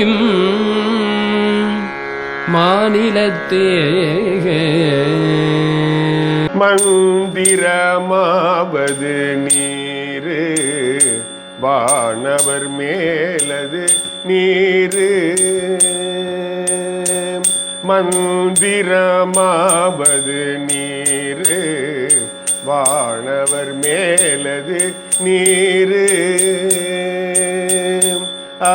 இம் மாநிலத்தே மந்திரமாவது நீரு வானவர் மேலது நீரு. மந்திரமாவது நீரு வானவர் மேலது நீரு. ஆ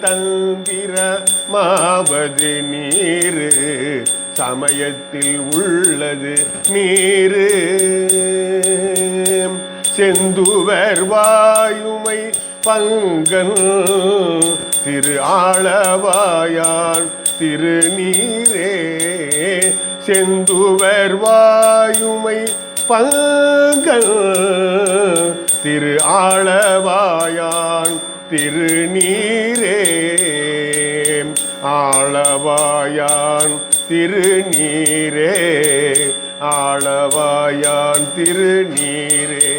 தந்திரமாவது நீரு சமயத்தில் உள்ளது நீரு. செந்துவர் வாயுமை பங்கன் திரு ஆளவாயான் திருநீரே. செந்துவர் வாயுமை பங்கன் திரு ஆளவாயான் திருநீரே. ஆளவாயான் திருநீரே. ஆளவாயான் திருநீரே.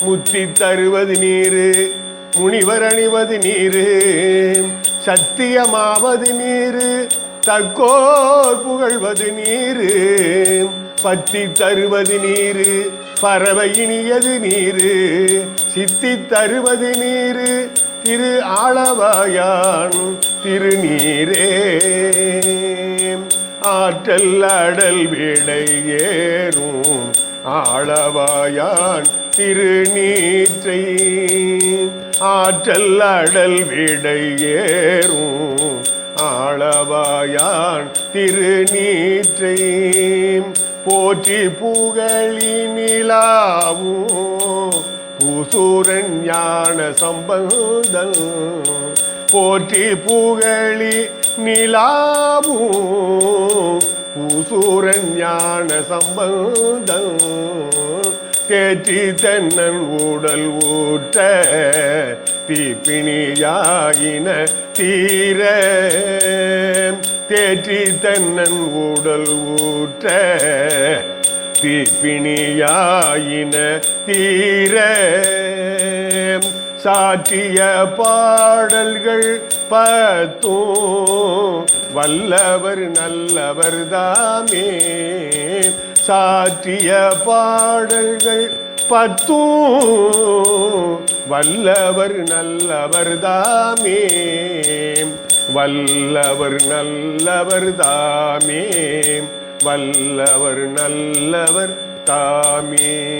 முத்தி தருவது நீரு முனிவர் அணிவது நீரு சத்தியமாவது நீரு தக்கோர் புகழ்வது நீரு பத்தி தருவது நீரு பறவை இனியது நீரு சித்தி தருவது நீரு திரு ஆளவாயான் திருநீரே. ஆற்றல் அடல் விடை ஏறும் ஆளவாயான் திருநீற்றை. ஆற்றல் அடல் விடை ஏறும் ஆளவாயான் திருநீற்றை போற்றி புகழி பூசூரன் ஞான சம்பந்தன் போற்றி புகழி நிலாவும் பூசூரன் ஞான சம்பந்தன் தேற்றி தென்னன் உடல் ஊற்ற தீப்பிணியாயின தீர. தேற்றி தன்னன் உடல் ஊற்ற. தீப்பிணியாயின தீர. சாற்றிய பாடல்கள் பத்தும். வல்லவர் நல்லவர் தாமே. சாற்றிய பாடல்கள் பத்தும். வல்லவர் நல்லவர் தாமே. வல்லவர் நல்லவர் தாமே. வல்லவர் நல்லவர் தாமே.